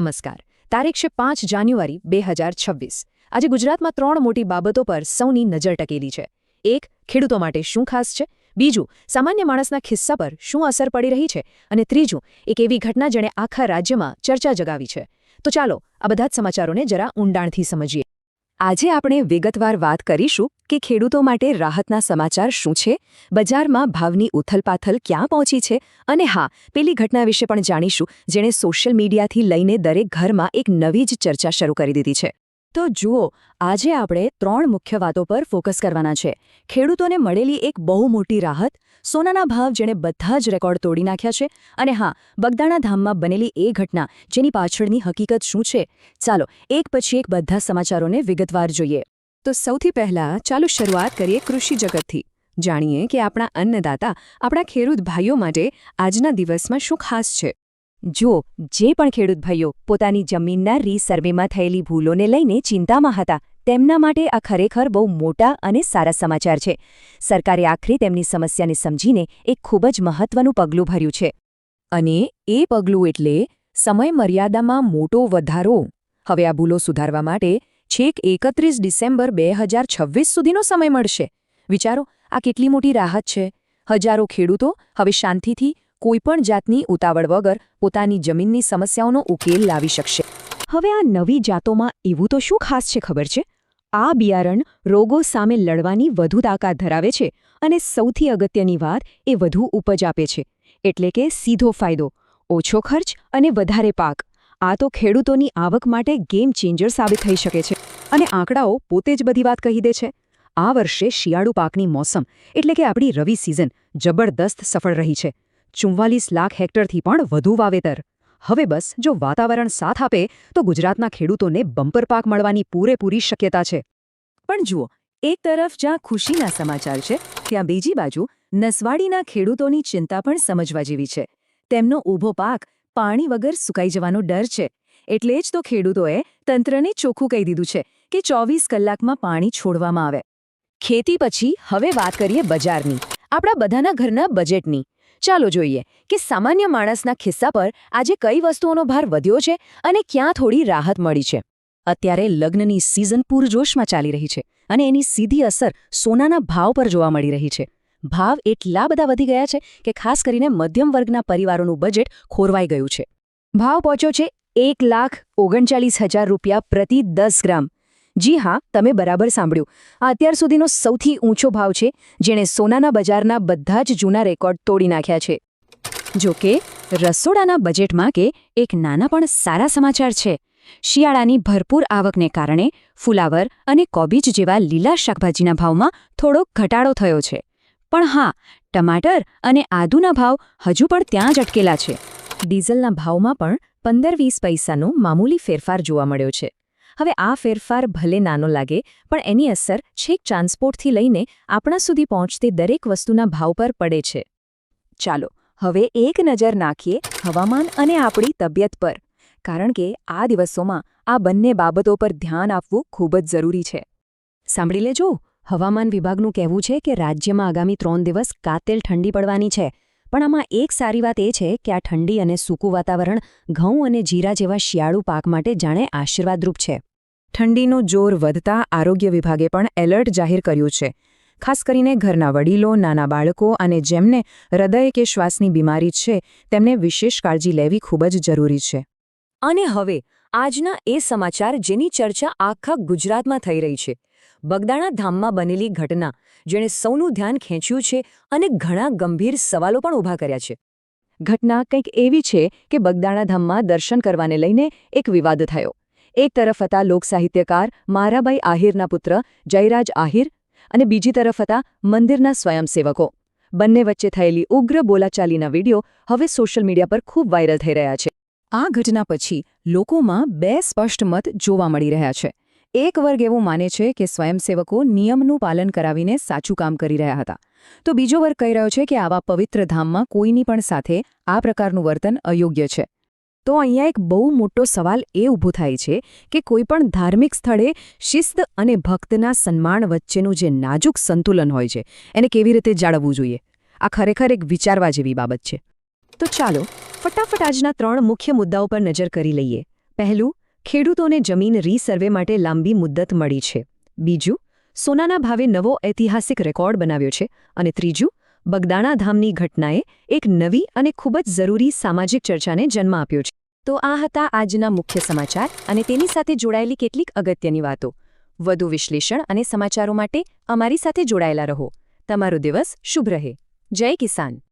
નમસ્કાર. તારીખ છે પાંચ જાન્યુઆરી બે હજાર છવ્વીસ. આજે ગુજરાતમાં ત્રણ મોટી બાબતો પર સૌની નજર ટકેલી છે. એક, ખેડૂતો માટે શું ખાસ છે? બીજું, સામાન્ય માણસના ખિસ્સા પર શું અસર પડી રહી છે? અને ત્રીજું, એક એવી ઘટના જેણે આખા રાજ્યમાં ચર્ચા જગાવી છે. તો ચાલો આ બધા જ સમાચારોને જરા ઊંડાણથી સમજીએ. આજે આપણે વિગતવાર વાત કરીશું કે ખેડૂતો માટે રાહતના સમાચાર શું છે, બજારમાં ભાવની ઉથલપાથલ ક્યાં પહોંચી છે અને હા, પેલી ઘટના વિશે પણ જાણીશું, જેણે સોશિયલ મીડિયાથી લઈને દરેક ઘરમાં એક નવી જ ચર્ચા શરૂ કરી દીધી છે. તો જુઓ, આજે આપણે ત્રણ મુખ્ય વાતો પર ફોકસ કરવાના છે. ખેડૂતોને મળેલી એક બહુ મોટી રાહત, સોનાના ભાવ જેણે બધા જ રેકોર્ડ તોડી નાખ્યા છે, અને હા, બગદાણા ધામમાં બનેલી એ ઘટના જેની પાછળની હકીકત શું છે? ચાલો, એક પછી એક બધા સમાચારોને વિગતવાર જોઈએ. તો સૌથી પહેલા ચાલો શરૂઆત કરીએ કૃષિ જગતથી. જાણીએ કે આપણા અન્નદાતા આપણા ખેડૂત ભાઈઓ માટે આજના દિવસમાં શું ખાસ છે. જો, જે પણ ખેડૂત ભાઈઓ પોતાની જમીનના રીસર્વેમાં થયેલી ભૂલોને લઈને ચિંતામાં હતા, તેમના માટે આ ખરેખર બહુ મોટા અને સારા સમાચાર છે. સરકારે આખરે તેમની સમસ્યાને સમજીને એક ખૂબ જ મહત્વનું પગલું ભર્યું છે. અને એ પગલું એટલે સમય મર્યાદામાં મોટો વધારો. હવે આ ભૂલો સુધારવા માટે છેક એકત્રીસ ડિસેમ્બર બે સુધીનો સમય મળશે. વિચારો, આ કેટલી મોટી રાહત છે? હજારો ખેડૂતો હવે શાંતિથી કોઈપણ જાતની ઉતાવળ વગર પોતાની જમીનની સમસ્યાઓનો ઉકેલ લાવી શકશે. હવે આ નવી જાતોમાં એવું તો શું ખાસ છે ખબર છે? આ બિયારણ રોગો સામે લડવાની વધુ તાકાત ધરાવે છે અને સૌથી અગત્યની વાત એ વધુ ઉપજ આપે છે. એટલે કે સીધો ફાયદો, ઓછો ખર્ચ અને વધારે પાક. આ તો ખેડૂતોની આવક માટે ગેમ ચેન્જર સાબિત થઈ શકે છે. અને આંકડાઓ પોતે જ બધી વાત કહી દે છે. આ વર્ષે શિયાળુ પાકની મોસમ, એટલે કે આપણી રવિ સિઝન જબરદસ્ત સફળ રહી છે. ચુમ્વાલીસ લાખ હેક્ટરથી પણ વધુ વાવેતર. હવે બસ, જો વાતાવરણ સાથ આપે, તો ગુજરાતના ખેડૂતોને બમ્પર પાક મળવાની પૂરેપૂરી શક્યતા છે. પણ જુઓ, એક તરફ જ્યાં ખુશીના સમાચાર છે, ત્યાં બીજી બાજુ નસવાડીના ખેડૂતોની ચિંતા પણ સમજવા જેવી છે. તેમનો ઊભો પાક પાણી વગર સુકાઈ જવાનો ડર છે. એટલે જ તો ખેડૂતોએ તંત્રને ચોખ્ખું કહી દીધું છે કે ચોવીસ કલાકમાં પાણી છોડવામાં આવે. ખેતી પછી, હવે વાત કરીએ બજારની. આપણા બધાના ઘરના બજેટની ચાલો જોઈએ કે સામાન્ય માણસના ખિસ્સા પર આજે કઈ વસ્તુઓનો ભાર વધ્યો છે અને ક્યાં થોડી રાહત મળી છે. અત્યારે લગ્નની સિઝન પૂરજોશમાં ચાલી રહી છે અને એની સીધી અસર સોનાના ભાવ પર જોવા મળી રહી છે. ભાવ એટલા બધા વધી ગયા છે કે ખાસ કરીને મધ્યમ વર્ગના પરિવારોનું બજેટ ખોરવાઈ ગયું છે. ભાવ પહોંચ્યો છે એક લાખ ઓગણચાલીસ હજાર રૂપિયા પ્રતિ દસ ગ્રામ. જી હા, તમે બરાબર સાંભળ્યું. આ અત્યાર સુધીનો સૌથી ઊંચો ભાવ છે, જેણે સોનાના બજારના બધા જ જૂના રેકોર્ડ તોડી નાખ્યા છે. જો કે, રસોડાના બજેટમાં કે એક નાના પણ સારા સમાચાર છે. શિયાળાની ભરપૂર આવકને કારણે ફુલાવર અને કોબીજ જેવા લીલા શાકભાજીના ભાવમાં થોડો ઘટાડો થયો છે. પણ હા, ટમાટર અને આદુના ભાવ હજુ પણ ત્યાં જ અટકેલા છે. ડીઝલના ભાવમાં પણ પંદર વીસ પૈસાનો મામૂલી ફેરફાર જોવા મળ્યો છે. હવે આ ફેરફાર ભલે નાનો લાગે, પણ એની અસર છેક ટ્રાન્સપોર્ટથી લઈને આપણા સુધી પહોંચતી દરેક વસ્તુના ભાવ પર પડે છે. ચાલો, હવે એક નજર નાખીએ હવામાન અને આપણી તબિયત પર. કારણ કે આ દિવસોમાં આ બંને બાબતો પર ધ્યાન આપવું ખૂબ જ જરૂરી છે. સાંભળી લેજો, હવામાન વિભાગનું કહેવું છે કે રાજ્યમાં આગામી ત્રણ દિવસ કાતેલ ઠંડી પડવાની છે. પણ આમાં એક સારી વાત એ છે કે આ ઠંડી અને સૂકું વાતાવરણ ઘઉં અને જીરા જેવા શિયાળુ પાક માટે જાણે આશીર્વાદરૂપ છે. ઠંડીનું જોર વધતા આરોગ્ય વિભાગે પણ એલર્ટ જાહેર કર્યું છે. ખાસ કરીને ઘરના વડીલો, નાના બાળકો અને જેમને હૃદય કે શ્વાસની બીમારી છે, તેમને વિશેષ કાળજી લેવી ખૂબ જ જરૂરી છે. અને હવે, આજના એ સમાચાર જેની ચર્ચા આખા ગુજરાતમાં થઈ રહી છે. બગદાણા ધામમાં બનેલી ઘટના, જેણે સૌનું ધ્યાન ખેંચ્યું છે અને ઘણા ગંભીર સવાલો પણ ઊભા કર્યા છે. ઘટના કંઈક એવી છે કે બગદાણા ધામમાં દર્શન કરવાને લઈને એક વિવાદ થયો. એક તરફ હતા લોકસાહિત્યકાર મારાબાઈ આહિરના પુત્ર જયરાજ આહિર અને બીજી તરફ હતા મંદિરના સ્વયંસેવકો. બંને વચ્ચે થયેલી ઉગ્ર બોલાચાલીના વીડિયો હવે સોશિયલ મીડિયા પર ખૂબ વાયરલ થઈ રહ્યા છે. આ ઘટના પછી લોકોમાં બે સ્પષ્ટ મત જોવા મળી રહ્યા છે. એક વર્ગ એવું માને છે કે સ્વયંસેવકો નિયમનું પાલન કરાવીને સાચું કામ કરી રહ્યા હતા. તો બીજો વર્ગ કહી રહ્યો છે કે આવા પવિત્ર ધામમાં કોઈની પણ સાથે આ પ્રકારનું વર્તન અયોગ્ય છે. તો અહીંયા એક બહુ મોટો સવાલ એ ઊભો થાય છે કે કોઈપણ ધાર્મિક સ્થળે શિસ્ત અને ભક્તના સન્માન વચ્ચેનું જે નાજુક સંતુલન હોય છે, એને કેવી રીતે જાળવવું જોઈએ? આ ખરેખર એક વિચારવા જેવી બાબત છે. તો ચાલો, ફટાફટ આજના ત્રણ મુખ્ય મુદ્દાઓ પર નજર કરી લઈએ. પહેલું, ખેડૂતોને જમીન રીસર્વે માટે લાંબી મુદ્દત મળી છે. બીજું, સોનાના ભાવે નવો ઐતિહાસિક રેકોર્ડ બનાવ્યો છે. અને ત્રીજું, બગદાણા ધામની ઘટનાએ એક નવી અને ખૂબ જ જરૂરી સામાજિક ચર્ચાને જન્મ આપ્યો છે. તો આ હતા આજના મુખ્ય સમાચાર અને તેની સાથે જોડાયેલી કેટલીક અગત્યની વાતો. વધુ વિશ્લેષણ અને સમાચારો માટે અમારી સાથે જોડાયેલા રહો. તમારો દિવસ શુભ રહે. જય કિસાન.